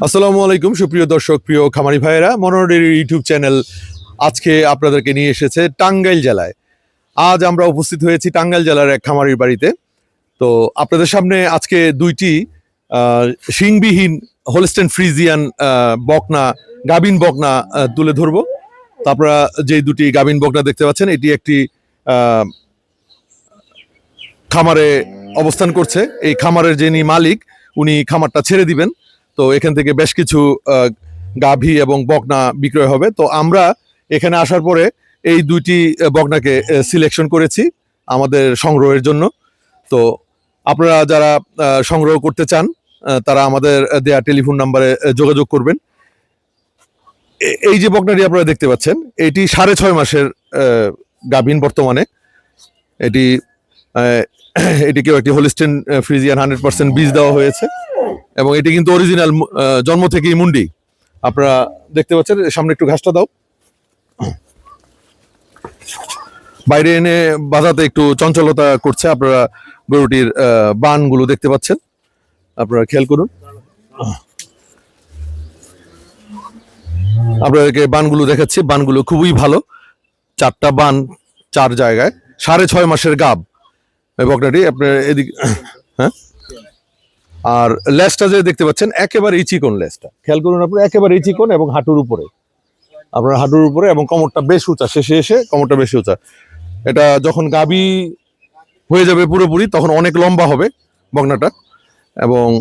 আসসালামু আলাইকুম, সুপ্রিয় দর্শক, প্রিয় খামারি ভাইয়েরা। মনোরের ইউটিউব চ্যানেল আজকে আপনাদেরকে নিয়ে এসেছে টাঙ্গাইল জেলায়। আজ আমরা উপস্থিত হয়েছি টাঙ্গাইল জেলার এক খামারির বাড়িতে। তো আপনাদের সামনে আজকে দুইটি শিংবিহীন হোলস্টেন ফ্রিজিয়ান বকনা গাবিন বকনা তুলে ধরবো। তো আপনারা যে দুটি গাবিন বকনা দেখতে পাচ্ছেন, এটি একটি খামারে অবস্থান করছে। এই খামারের যিনি মালিক, উনি খামারটা ছেড়ে দিবেন। তো এখান থেকে বেশ কিছু গাভী এবং বকনা বিক্রয় হবে। তো আমরা এখানে আসার পরে এই দুইটি বকনাকে সিলেকশন করেছি আমাদের সংগ্রহের জন্য। তো আপনারা যারা সংগ্রহ করতে চান তারা আমাদের দেয়া টেলিফোন নাম্বারে যোগাযোগ করবেন। এই যে বকনাটি আপনারা দেখতে পাচ্ছেন, এটি সাড়ে ছয় মাসের গাভীন বর্তমানে। এটি এটিকেও একটি হোলিস্টেন ফ্রিজিয়ান হান্ড্রেড পার্সেন্ট বীজ দেওয়া হয়েছে। এবং এটি কিন্তু অরিজিনাল জন্ম থেকেই মুন্ডি। আপনারা দেখতে পাচ্ছেন সামনে একটু ঘাসটা দাও। বাইরে এনে বাজাতে একটু চঞ্চলতা করছে আপনারা গরুটির বানগুলো দেখতে পাচ্ছেন। আপনারা খেয়াল করুন। আপনাদেরকে বানগুলো দেখাচ্ছি। বানগুলো খুবই ভালো। চারটা বান চার জায়গায়। সাড়ে ছয় মাসের গাব। বকনাটি আপনার এদিক হ্যাঁ? আর লেসটা যে দেখতে পাচ্ছেন, একেবারে চিকন লেসটা খেয়াল করুন আপনার একেবারে চিকন এবং হাঁটুর উপরে। আপনার হাঁটুর উপরে এবং কোমরটা বেশ উঁচা, শেষে এসে কোমরটা বেশি উঁচা। এটা যখন গাবি হয়ে যাবে পুরোপুরি, তখন অনেক লম্বা হবে বগনাটা এবং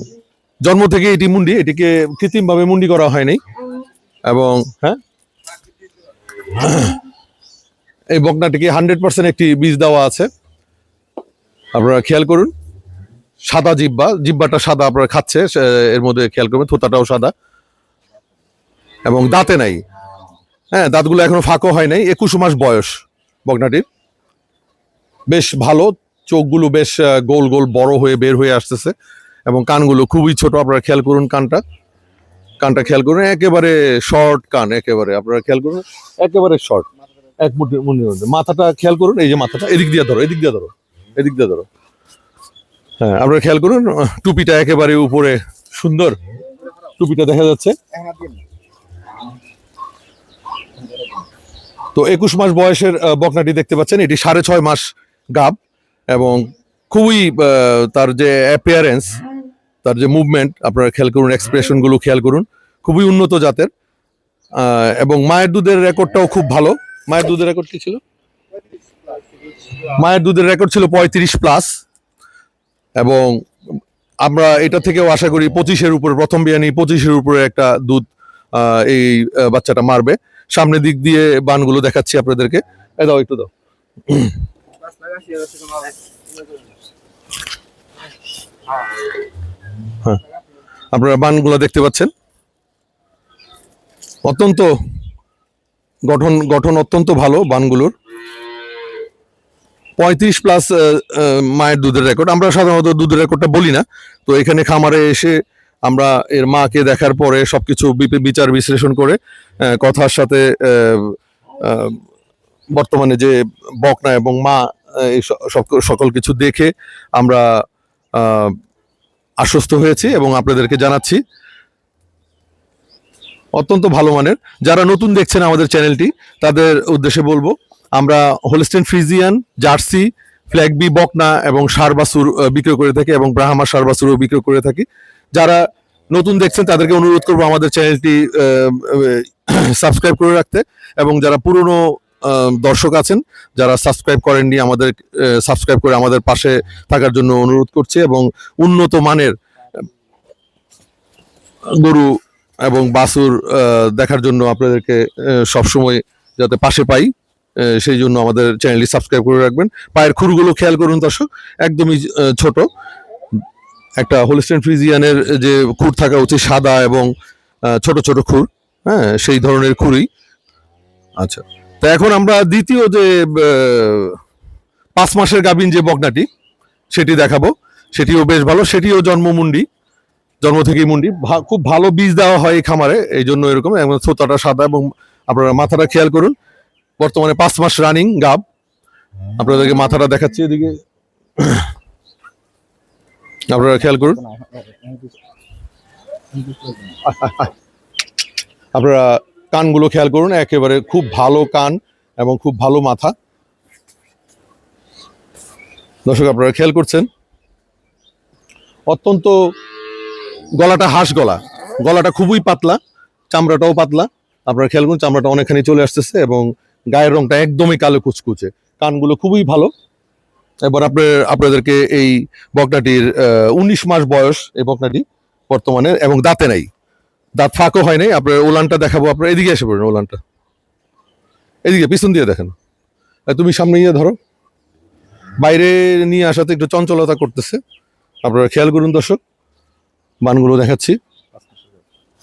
জন্ম থেকে এটি মুন্ডি, এটিকে কৃত্রিমভাবে মুন্ডি করা হয়নি। এবং হ্যাঁ? এই বগনাটিকে হান্ড্রেড পার্সেন্ট একটি বীজ দেওয়া আছে। আপনারা খেয়াল করুন। সাদা জিব্বা, জিব্বাটা সাদা আপনারা খাচ্ছে এর মধ্যে খেয়াল করবেন, থোতাটাও সাদা। এবং দাঁতে নাই। হ্যাঁ দাঁতগুলো এখনও ফাঁকো হয় নাই, একুশ মাস বয়স বগনাটির। বেশ ভালো, চোখগুলো বেশ গোল গোল বড় হয়ে বের হয়ে আসতেছে। এবং কানগুলো খুবই ছোট, আপনারা খেয়াল করুন কানটা। কানটা খেয়াল করুন, একেবারে শর্ট কান, একেবারে, আপনারা খেয়াল করুন, একেবারে শর্ট। এক মুঠি মধ্যে। মাথাটা খেয়াল করুন, এই যে মাথাটা, এদিক দিয়ে ধরো, এদিক দিয়ে ধরো, এদিক দিয়ে ধরো। হ্যাঁ আপনারা খেয়াল করুন টুপিটা একেবারে উপরে সুন্দর টুপিটা দেখা যাচ্ছে। তো একুশ মাস বয়সের বকনাটি দেখতে পাচ্ছেন, এটি সাড়ে ছয় মাস গাব এবং খুবই তার যে অ্যাপিয়ারেন্স তার যে মুভমেন্ট আপনারা খেয়াল করুন এক্সপ্রেশনগুলো খেয়াল করুন, খুবই উন্নত জাতের এবং মায়ের দুধের রেকর্ডটাও খুব ভালো। মায়ের দুধের রেকর্ড কি ছিল? মায়ের দুধের রেকর্ড ছিল পঁয়ত্রিশ প্লাস এবং আমরা এটা থেকেও আশা করি পঁচিশের উপরে, প্রথম বিয়ানি পঁচিশের উপরে একটা দুধ এই বাচ্চাটা মারবে। সামনের দিক দিয়ে বানগুলো দেখাচ্ছি আপনাদেরকে। এ দাও, একটু দাও। হ্যাঁ আপনারা বানগুলো দেখতে পাচ্ছেন? অত্যন্ত গঠন গঠন অত্যন্ত ভালো বানগুলোর। পঁয়ত্রিশ প্লাস মায়ের দুধের রেকর্ড আমরা সাধারণত দুধের রেকর্ডটা বলি না। তো এখানে খামারে এসে আমরা এর মাকে দেখার পরে সবকিছু বি- বিচার বিশ্লেষণ করে কথার সাথে বর্তমানে যে বকনা এবং মা এই সকল কিছু দেখে আমরা আশ্বস্ত হয়েছি এবং আপনাদেরকে জানাচ্ছি। অত্যন্ত ভালো মানের। যারা নতুন দেখছেন আমাদের চ্যানেলটি, তাদের উদ্দেশ্যে বলব আমরা হোলস্টেন ফ্রিজিয়ান জার্সি ফ্ল্যাগবি বকনা এবং সারবাসুর বিক্রয় করে থাকি এবং ব্রাহ্মা সারবাসুরও বিক্রয় করে থাকি। যারা নতুন দেখছেন, তাদেরকে অনুরোধ করব আমাদের চ্যানেলটি সাবস্ক্রাইব করে রাখতে এবং যারা পুরনো দর্শক আছেন, যারা সাবস্ক্রাইব করেননি, আমাদের সাবস্ক্রাইব করে আমাদের পাশে থাকার জন্য অনুরোধ করছি এবং উন্নত মানের গরু এবং বাসুর দেখার জন্য আপনাদেরকে সবসময় যাতে পাশে পাই। সেই জন্য আমাদের চ্যানেলটি সাবস্ক্রাইব করে রাখবেন। পায়ের খুরগুলো খেয়াল করুন দর্শক, একদমই ছোট। একটা হোলিস্টেন ফ্রিজিয়ানের যে খুর থাকা উচিত, সাদা এবং ছোট ছোট খুর হ্যাঁ সেই ধরনের খুরই। আচ্ছা তো এখন আমরা দ্বিতীয় যে পাঁচ মাসের গাবিন যে বকনাটি, সেটি দেখাবো। সেটিও বেশ ভালো, সেটিও জন্মমুন্ডি, জন্ম থেকেই মুন্ডি। খুব ভালো বীজ দেওয়া হয় এই খামারে, এই জন্য এরকম এবং থোতাটা সাদা এবং আপনারা মাথাটা খেয়াল করুন। বর্তমানে পাঁচ মাস রানিং গাব আপনাদেরকে মাথাটা দেখাচ্ছি এদিকে। আপনারা খেয়াল করুন। আপনারা কানগুলো খেয়াল করুন, একেবারে খুব ভালো কান এবং খুব ভালো মাথা। দর্শক, আপনারা খেয়াল করছেন? অত্যন্ত গলাটা হাঁস গলা। গলাটা খুবই পাতলা, চামড়াটাও পাতলা। আপনারা খেয়াল করুন, চামড়াটা অনেকখানি চলে আসতেছে এবং গায়ের রংটা একদমই কালো কুচকুচে। কানগুলো খুবই ভালো। এবার আপনার আপনাদেরকে এই বকনাটির উনিশ মাস বয়স এই বকনাটি বর্তমানে এবং দাঁতে নাই। দাঁত ফাঁকও হয় নাই। আপনার ওলানটা দেখাবো। আপনার এদিকে এসে পড়ুন ওলানটা। এদিকে, পিছন দিয়ে দেখেন। তুমি সামনে গিয়ে ধরো। বাইরে নিয়ে আসাতে একটু চঞ্চলতা করতেছে। আপনারা খেয়াল করুন দর্শক। মানগুলো দেখাচ্ছি।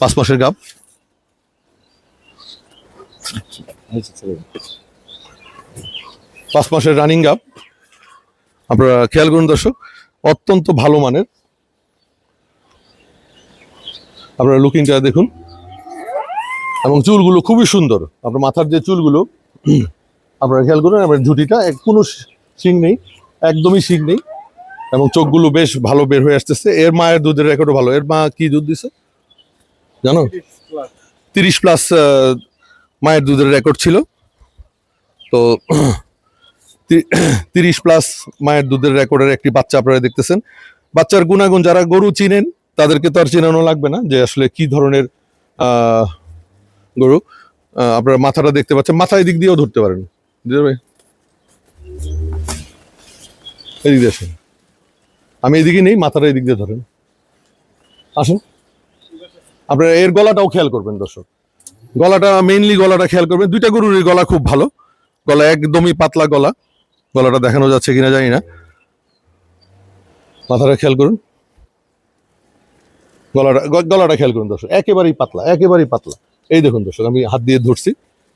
পাঁচ মাসের গাব পাঁচ মাসের রানিং গাব আপনারা খেয়াল করুন দর্শক, অত্যন্ত ভালো মানের। আপনারা লুকিংটা দেখুন। এবং চুলগুলো খুবই সুন্দর। আপনার মাথার যে চুলগুলো, আপনারা খেয়াল করুন, আপনার ঝুটিটা কোনো শিং নেই, একদমই শিং নেই। এবং চোখগুলো বেশ ভালো বের হয়ে আসতেছে। এর মায়ের দুধের রেকর্ডও ভালো। এর মা কি দুধ দিছে? জানো? তিরিশ প্লাস মায়ের দুধের রেকর্ড ছিল। তো তিরিশ প্লাস মায়ের দুধের রেকর্ডের একটি বাচ্চা আপনারা দেখতেছেন। বাচ্চার গুণাগুণ যারা গরু চিনেন, তাদেরকে তো আর চেনানো লাগবে না যে আসলে কি ধরনের গরু। আপনারা মাথাটা দেখতে পাচ্ছেন। মাথায় দিক দিয়েও ধরতে পারেন। এদিক দিয়ে আসেন। আমি এদিকে নেই, মাথাটা এদিক দিয়ে ধরেন। আসুন। আপনারা এর গলাটাও খেয়াল করবেন, দর্শক। গলাটা মেইনলি গলাটা খেয়াল করবেন, দুইটা গরুর গলা খুব ভালো। গলা একদমই পাতলা গলা। গলাটা দেখানো যাচ্ছে কিনা জানি না। মাথাটা খেয়াল করুন। গলাটা গলাটা খেয়াল করুন দর্শক, একেবারেই পাতলা একেবারেই পাতলা। এই দেখুন দর্শক, আমি হাত দিয়ে ধরছি,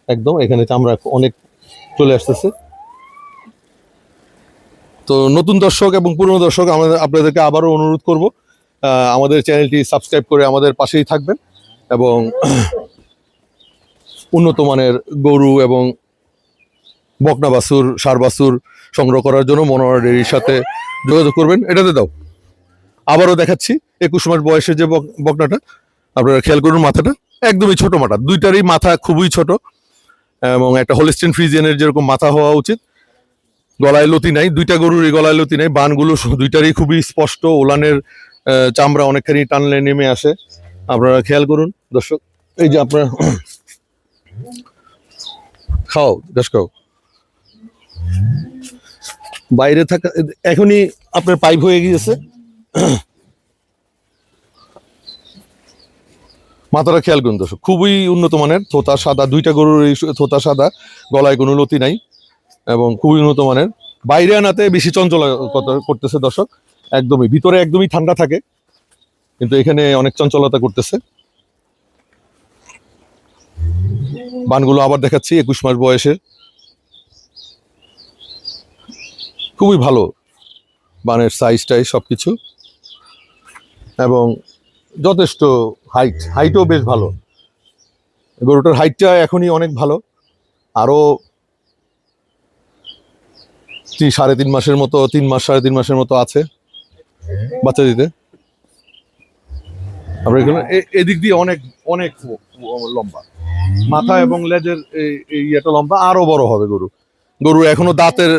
একদম, এখানে চামড়া অনেক চলে আসতেছে। তো নতুন দর্শক এবং পুরনো দর্শক, আমাদের, আপনাদেরকে আবারও অনুরোধ করব আমাদের চ্যানেলটি সাবস্ক্রাইব করে আমাদের পাশেই থাকবেন এবং উন্নত মানের গরু এবং বকনা বাছুর, সার বাছুর সংগ্রহ করার জন্য মনোহর ডেরির সাথে যোগাযোগ করবেন। এটাতে দাও। আবারও দেখাচ্ছি, একুশ মাস বয়সের যে বক- বকনাটা, আপনারা খেয়াল করুন মাথাটা, একদমই ছোট মাথা। দুইটারই মাথা খুবই ছোট এবং একটা হোলিস্টিন ফ্রিজিয়ানের যেরকম মাথা হওয়া উচিত। গলায় লতি নাই, দুইটা গরুরই গলায় লতি নাই, বানগুলো দুইটারই খুবই স্পষ্ট, ওলানের চামড়া অনেকখানি টানলে নেমে আসে। আপনারা খেয়াল করুন, দর্শক। এই যে আপনার খাও ঘাস খাও। বাইরে থাকা, এখনই আপনার পাইপ হয়ে গিয়েছে। মাথাটা খেয়াল করুন দর্শক, খুবই উন্নত মানের থোতা সাদা, দুইটা গরুর এই থোতা সাদা, গলায় কোনো লতি নাই এবং খুবই উন্নত মানের। বাইরে আনাতে বেশি চঞ্চল করতেছে দর্শক, একদমই, ভিতরে একদমই ঠান্ডা থাকে, কিন্তু এখানে অনেক চঞ্চলতা করতেছে। বানগুলো আবার দেখাচ্ছি, একুশ মাস বয়সের খুবই ভালো বানের সাইজ টাইজ সব কিছু এবং যথেষ্ট হাইট হাইটও বেশ ভালো। গরুটার হাইটটা এখনই অনেক ভালো। আরও সাড়ে তিন মাসের মতো, তিন মাস, সাড়ে তিন মাসের মতো আছে বাচ্চা দিতে। আপনার এদিক দিয়ে অনেক অনেক লম্বা। মাথা এবং লেজের এই ইয়েটা লম্বা আরও বড় হবে গরু। গরু এখনও দাঁতের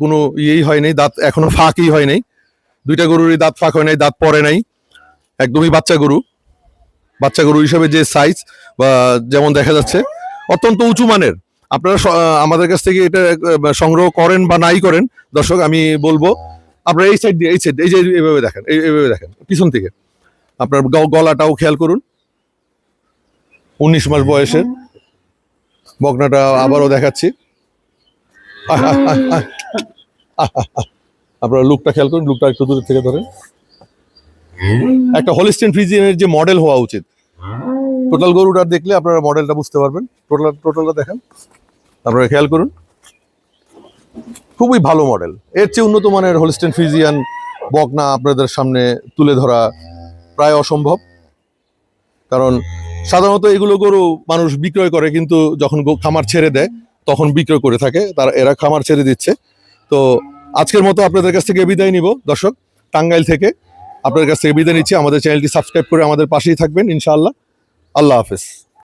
কোনো ইয়েই হয় নাই দাঁত এখনও ফাঁকই হয় নাই। দুইটা গরুরই দাঁত ফাঁক হয় নাই দাঁত পরে নাই। একদমই বাচ্চা গরু। বাচ্চা গরু হিসেবে যে সাইজ বা যেমন দেখা যাচ্ছে অত্যন্ত উঁচু মানের। আপনারা আমাদের কাছ থেকে এটা সংগ্রহ করেন বা নাই করেন দর্শক আমি বলব আপনারা এই সাইড দিয়ে এই সাইড এই যে এইভাবে দেখেন এইভাবে দেখেন পিছন থেকে। আপনার গলাটাও খেয়াল করুন। উনিশ মাস বয়সের। বকনাটা আবারও দেখাচ্ছি। আপনারা লুকটা খেয়াল করুন, লুকটা একটু দূরের থেকে ধরেন। একটা হলিস্টিন ফ্রিজিয়ানের যে মডেল হওয়া উচিত। টোটাল গরুটা দেখলে আপনারা মডেলটা বুঝতে পারবেন। টোটাল টোটালটা দেখেন। আপনারা খেয়াল করুন। খুবই ভালো মডেল এর চেয়ে উন্নত মানের হলিস্টিন ফ্রিজিয়ান বকনা আপনাদের সামনে তুলে ধরা প্রায় অসম্ভব। কারণ সাধারণত এগুলো গরু মানুষ বিক্রয় করে, কিন্তু যখন খামার ছেড়ে দেয়, তখন বিক্রয় করে থাকে। তারা, এরা খামার ছেড়ে দিচ্ছে। তো আজকের মতো আপনাদের কাছ থেকে বিদায় নিব। দর্শক, টাঙ্গাইল থেকে আপনাদের কাছ থেকে বিদায় নিচ্ছি। আমাদের চ্যানেলটি সাবস্ক্রাইব করে আমাদের পাশেই থাকবেন, ইনশাআল্লাহ। আল্লাহ হাফেজ।